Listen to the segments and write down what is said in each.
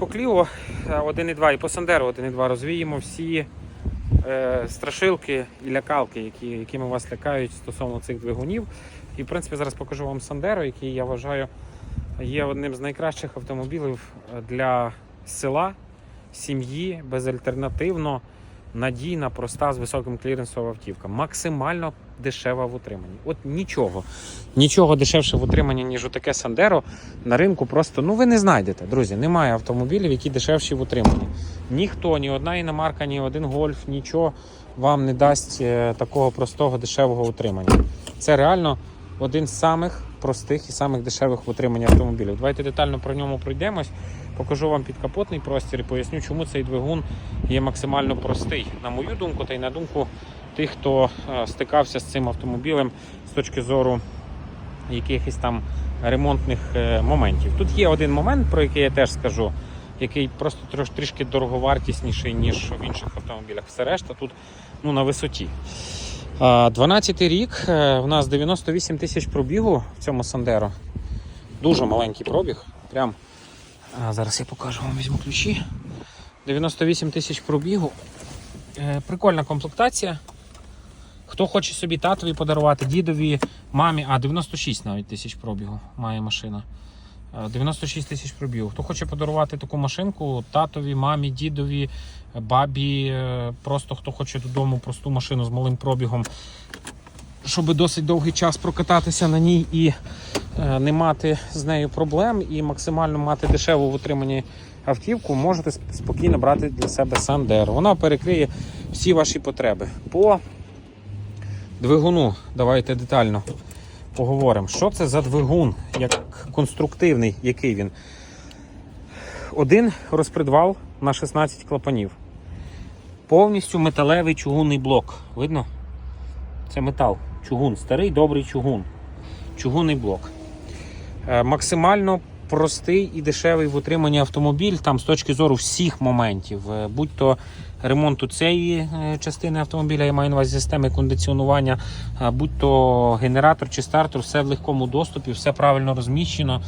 По Кліо е, 1.2 і по Сандеру 1.2 розвіємо всі е, страшилки і лякалки, які, якими вас лякають стосовно цих двигунів. І в принципі зараз покажу вам Сандеро, який я вважаю є одним з найкращих автомобілів е, для села, сім'ї, безальтернативно, надійна, проста, з високим кліренсом автівка. Максимально дешева в утриманні. От нічого. Нічого дешевше в утриманні, ніж таке Сандеро на ринку просто ну ви не знайдете, друзі. Немає автомобілів, які дешевші в утриманні. Ніхто, ні одна іномарка, ні один гольф, нічого вам не дасть е, такого простого дешевого утримання. Це реально один з самих простих і самих дешевих в утриманні автомобілів. Давайте детально про ньому пройдемось. Покажу вам підкапотний простір і поясню, чому цей двигун є максимально простий. На мою думку, та й на думку тих, хто е, стикався з цим автомобілем з точки зору якихось там ремонтних е, моментів. Тут є один момент, про який я теж скажу, який просто трош, трішки дороговартісніший, ніж в інших автомобілях. Все решта тут ну, на висоті. 12 рік, е, у нас 98 тисяч пробігу в цьому Сандеро. Дуже маленький пробіг. Прям зараз я покажу вам візьму ключі. 98 тисяч пробігу. Е, Прикольна комплектація. Хто хоче собі татові подарувати, дідові, мамі, а 96 навіть тисяч пробігу має машина. Е, 96 тисяч пробігу. Хто хоче подарувати таку машинку татові, мамі, дідові, бабі, е, просто хто хоче додому просту машину з малим пробігом, щоб досить довгий час прокататися на ній і е, не мати з нею проблем, і максимально мати дешеву в утриманні автівку, можете спокійно брати для себе Сандеро. Вона перекриє всі ваші потреби. По двигуну давайте детально поговоримо. Що це за двигун, конструктивний, який він? Один розпредвал на 16 клапанів. Повністю металевий чугунний блок. Видно? Це метал. Чугун, старий добрий чугун. Чугунний блок. Е, Максимально простий і дешевий в утриманні автомобіль там з точки зору всіх моментів. Е, Будь то ремонту цієї е, частини автомобіля, я маю на увазі системи кондиціонування, а будь то генератор чи стартер, все в легкому доступі, все правильно розміщено.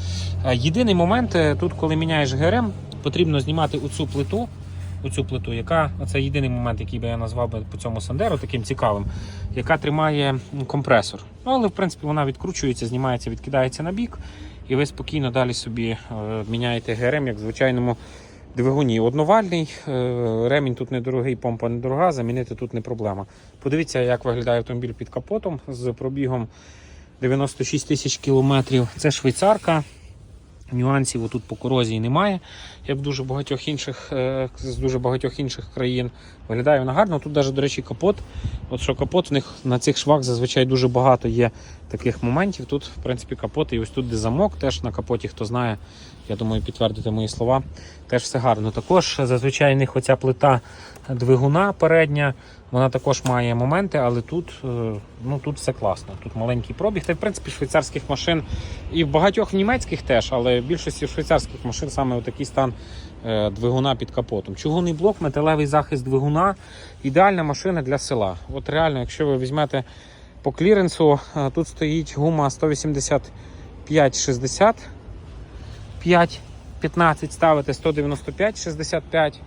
Е, Єдиний момент тут, коли міняєш ГРМ, потрібно знімати оцю плиту. Оцю плиту, яка це єдиний момент, який би я назвав би по цьому Сандеру таким цікавим, яка тримає компресор. Ну, але в принципі вона відкручується, знімається, відкидається на бік, і ви спокійно далі собі е, міняєте ГРМ, як в звичайному двигуні. Одновальний, е, ремінь тут недорогий, помпа недорога, замінити тут не проблема. Подивіться, як виглядає автомобіль під капотом з пробігом 96 тисяч кілометрів. Це швейцарка. Нюансів отут по корозії немає, як дуже багатьох інших е, з дуже багатьох інших країн. Виглядає вона гарно. Тут навіть, до речі, капот. От що капот в них на цих швах зазвичай дуже багато є таких моментів. Тут, в принципі, капот і ось тут де замок, теж на капоті, хто знає, я думаю, підтвердите мої слова. Теж все гарно. Також зазвичай в них оця плита двигуна передня. Вона також має моменти, але тут, е, ну, тут все класно. Тут маленький пробіг. Та в принципі швейцарських машин і в багатьох німецьких теж, але в більшості швейцарських машин саме отакий стан е, двигуна під капотом. Чугунний блок, металевий захист двигуна. Ідеальна машина для села. От реально, якщо ви візьмете по кліренсу, е, тут стоїть гума 185-60. 5, 15 ставите 195, 65.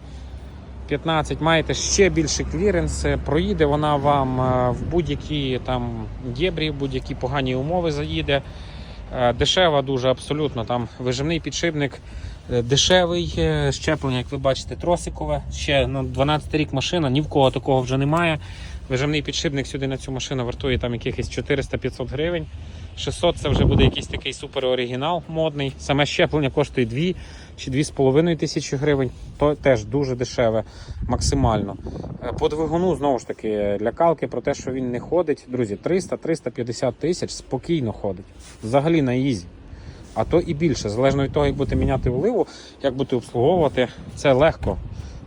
15 маєте ще більший кліренс, проїде вона вам е, в будь-які там дєбрі, в будь-які погані умови заїде. Е, Дешева дуже абсолютно. Там вижимний підшипник е, дешевий, щеплення, як ви бачите, тросикове. Ще ну, 12 рік машина, ні в кого такого вже немає. Вижимний підшипник сюди на цю машину вартує там якихось 400-500 гривень. 600 це вже буде якийсь такий супер оригінал модний. Саме щеплення коштує 2 чи 2,5 тисячі гривень. То теж дуже дешеве, максимально. Е, По двигуну знову ж таки лякалки про те, що він не ходить. Друзі, 300-350 тисяч спокійно ходить. Взагалі на ізі. А то і більше, залежно від того, як будете міняти оливу, як будете обслуговувати, це легко.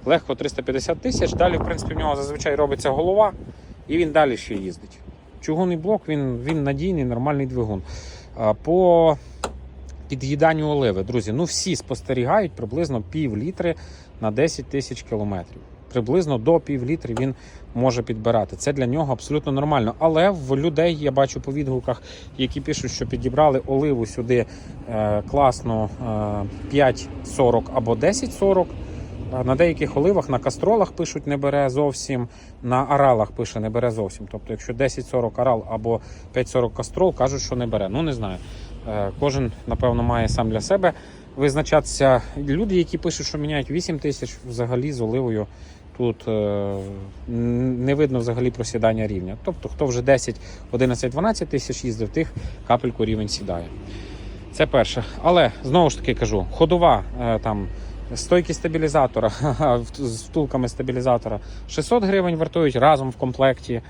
Легко 350 тисяч. Далі, в принципі, в нього зазвичай робиться голова, і він далі ще їздить. Чугунний блок, він, він надійний, нормальний двигун. По під'їданню оливи, друзі, ну всі спостерігають приблизно пів літри на 10 тисяч кілометрів. приблизно до пів літри він може підбирати. Це для нього абсолютно нормально. Але в людей я бачу по відгуках, які пишуть, що підібрали оливу сюди е, класно е, 5,40 або 10,40. На деяких оливах на кастролах пишуть не бере зовсім, на аралах пише не бере зовсім. Тобто, якщо 10-40 арал або 5-40 кастрол, кажуть, що не бере. Ну не знаю. Е, Кожен, напевно, має сам для себе визначатися. Люди, які пишуть, що міняють 8 тисяч, взагалі з оливою тут е, не видно взагалі просідання рівня. Тобто, хто вже 10, 11, 12 тисяч їздив, тих капельку рівень сідає. Це перше. Але знову ж таки кажу, ходова е, там. Стойки стабілізатора з втулками стабілізатора 600 гривень вартують разом в комплекті.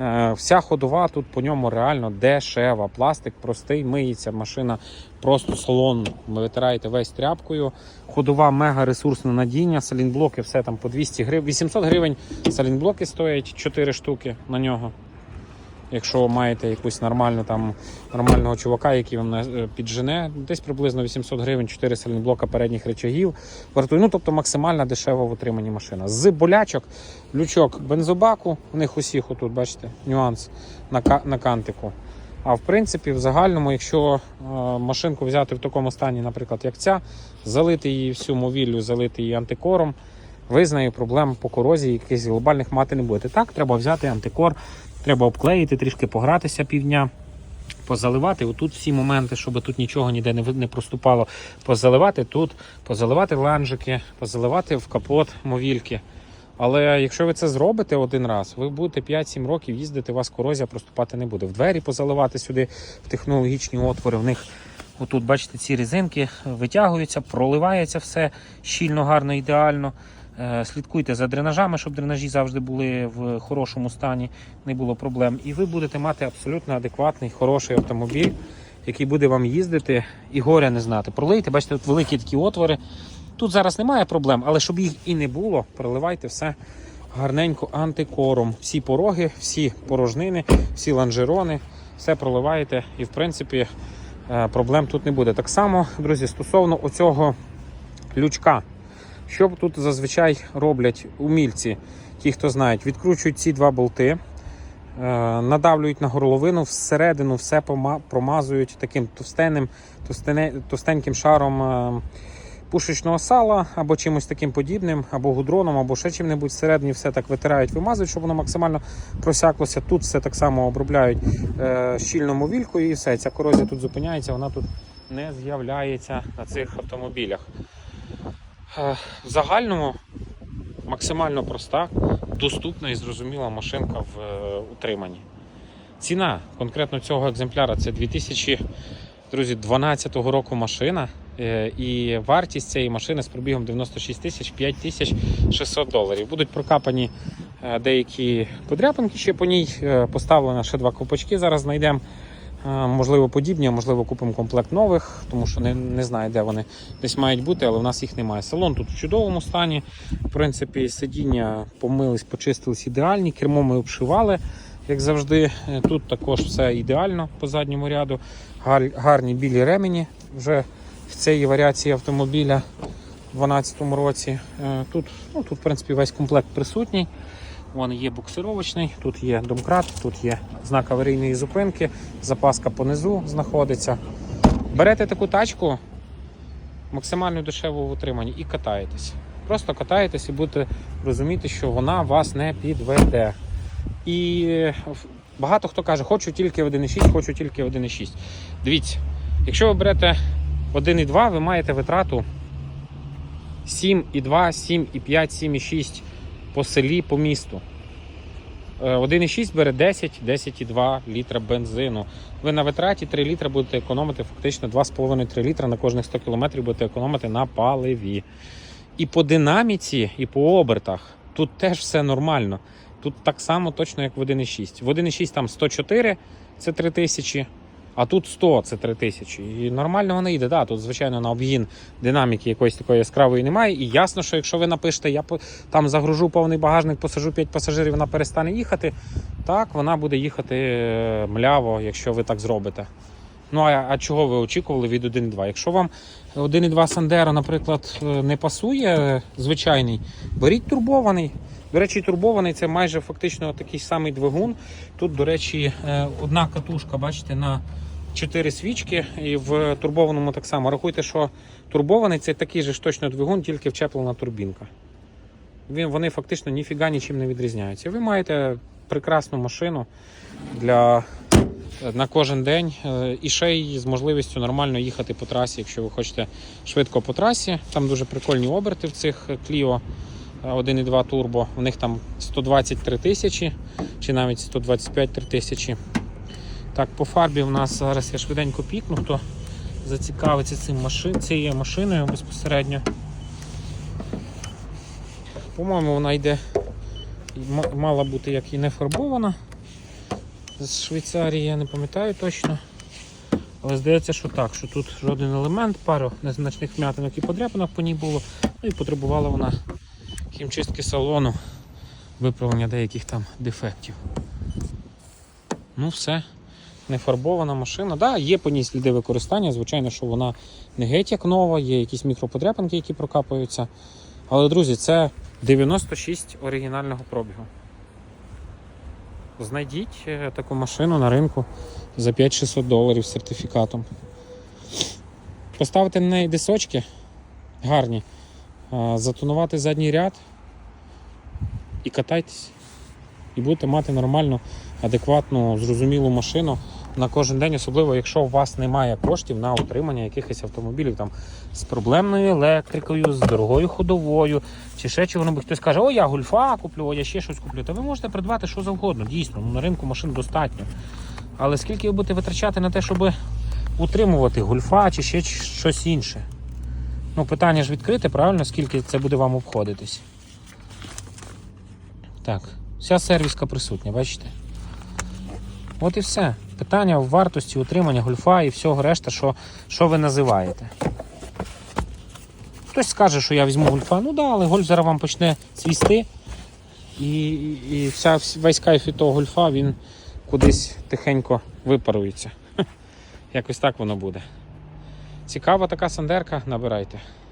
Е, Вся ходова тут по ньому реально дешева. Пластик простий, миється машина, просто салон. Ви витираєте весь тряпкою. Ходова мега ресурсне надіння, салінблоки, все там по 200 гривень. 800 гривень салінблоки стоять 4 штуки на нього. Якщо маєте якусь нормальну там нормального чувака, який вам е, піджене, десь приблизно 800 гривень, 4 сальніблока передніх речагів. Вартує, ну тобто максимально дешево в утриманні машина. З болячок, лючок бензобаку, у них усіх отут, бачите, нюанс на, на кантику. А в принципі, в загальному, якщо е, машинку взяти в такому стані, наприклад, як ця, залити її всю мовіллю, залити її антикором, ви з нею проблем по корозії якихось глобальних мати не будете. Так, треба взяти антикор, треба обклеїти, трішки погратися півдня, позаливати. Отут всі моменти, щоб тут нічого ніде не, проступало. Позаливати тут, позаливати ланжики, позаливати в капот мовільки. Але якщо ви це зробите один раз, ви будете 5-7 років їздити, у вас корозія проступати не буде. В двері позаливати сюди в технологічні отвори. В них отут, бачите, ці резинки витягуються, проливається все щільно, гарно, ідеально. Е, Слідкуйте за дренажами, щоб дренажі завжди були в хорошому стані, не було проблем. І ви будете мати абсолютно адекватний, хороший автомобіль, який буде вам їздити і горя не знати. Пролийте, бачите, тут великі такі отвори. Тут зараз немає проблем, але щоб їх і не було, проливайте все гарненько антикором. Всі пороги, всі порожнини, всі ланжерони, все проливаєте, і в принципі е, проблем тут не буде. Так само, друзі, стосовно оцього лючка. Що тут зазвичай роблять умільці, ті, хто знають, відкручують ці два болти, е, надавлюють на горловину, всередину все промазують таким товстенним, товстеньким шаром е, пушечного сала або чимось таким подібним, або гудроном, або ще чим-небудь всередині все так витирають, вимазують, щоб воно максимально просяклося. Тут все так само обробляють е, щільному вількою і все. Ця корозія тут зупиняється, вона тут не з'являється на цих автомобілях. Е, В загальному максимально проста, доступна і зрозуміла машинка в е, утриманні. Ціна конкретно цього екземпляра це 2012 року машина. е, І вартість цієї машини з пробігом 96 тисяч 5 тисяч 600 доларів. Будуть прокапані деякі подряпинки ще по ній. Поставлено ще два копачки. Зараз знайдемо. Е, Можливо, подібні, а можливо, купимо комплект нових, тому що не, не знаю, де вони десь мають бути, але в нас їх немає. Салон тут в чудовому стані. В принципі, сидіння помились, почистились ідеальні, кермо ми обшивали, як завжди. Е, Тут також все ідеально по задньому ряду. Гар- Гарні білі ремені вже в цій варіації автомобіля у 2012 році. Е, Тут, ну, тут, в принципі, весь комплект присутній. Вон є буксировочний, тут є домкрат, тут є знак аварійної зупинки, запаска понизу знаходиться. Берете таку тачку максимально дешево в утриманні і катаєтесь. Просто катаєтесь і будете розуміти, що вона вас не підведе. І е, багато хто каже, хочу тільки 1,6, хочу тільки 1,6. Дивіться, якщо ви берете 1,2, ви маєте витрату 7,2, 7,5, 7,6 по селі, по місту. Е, 1,6 бере 10, 10,2 літра бензину. Ви на витраті 3 літра будете економити фактично 2,5-3 літра на кожних 100 км будете економити на паливі. І по динаміці, і по обертах тут теж все нормально. Тут так само точно, як в 1,6. В 1,6 там 104 це 3000, а тут 100 це 3 тисячі. І нормально вона йде. Да, тут, звичайно, на обгін динаміки якоїсь такої яскравої немає. І ясно, що якщо ви напишете, я там загружу повний багажник, посажу 5 пасажирів, вона перестане їхати. Так, вона буде їхати е, мляво, якщо ви так зробите. Ну а, а чого ви очікували від 1.2? Якщо вам 1,2 Сандеро, наприклад, е, не пасує е, звичайний, беріть турбований. До речі, турбований це майже фактично такий самий двигун. Тут, до речі, е, одна катушка, бачите, на 4 свічки, і в турбованому так само. Рахуйте, що турбований це такий же ж точно двигун, тільки вчеплена турбінка. Вони фактично ніфіга нічим не відрізняються. Ви маєте прекрасну машину для, на кожен день е, і ще й з можливістю нормально їхати по трасі, якщо ви хочете швидко по трасі. Там дуже прикольні оберти в цих Clio 1.2 турбо. У них там 123 тисячі чи навіть 125 тисячі. Так, по фарбі в нас зараз я швиденько пікну, хто зацікавиться цим машин, цією машиною безпосередньо. По-моєму, вона йде мала бути як і не фарбована. З Швейцарії я не пам'ятаю точно. Але здається, що так, що тут жоден елемент, пару незначних вм'ятинок і подряпинок по ній було. Ну і потребувала вона хімчистки салону, виправлення деяких там дефектів. Ну, все. Не фарбована машина. Да, є по ній сліди використання. Звичайно, що вона не геть як нова, є якісь мікроподряпинки, які прокапаються. Але, друзі, це 96 оригінального пробігу. Знайдіть е, таку машину на ринку за 5-600 доларів з сертифікатом. Поставити на неї дисочки гарні, затонувати задній ряд і катайтесь. І будете мати нормальну, адекватну, зрозумілу машину на кожен день, особливо якщо у вас немає коштів на утримання якихось автомобілів там з проблемною електрикою, з дорогою ходовою, чи ще чого-небудь. Хтось каже, о, я гульфа куплю, о, я ще щось куплю. Та ви можете придбати що завгодно, дійсно, ну, на ринку машин достатньо. Але скільки ви будете витрачати на те, щоб утримувати гульфа чи ще щось інше? Ну, питання ж відкрите, правильно, скільки це буде вам обходитись. Так, вся сервіска присутня, бачите? От і все. Питання в вартості утримання гольфа і всього решта, що, що ви називаєте. Хтось скаже, що я візьму гольфа. Ну да, але гольф зараз вам почне цвісти. І, і, вся, весь кайф від того гольфа він кудись тихенько випарується. Якось так воно буде. Цікава така сандерка, набирайте.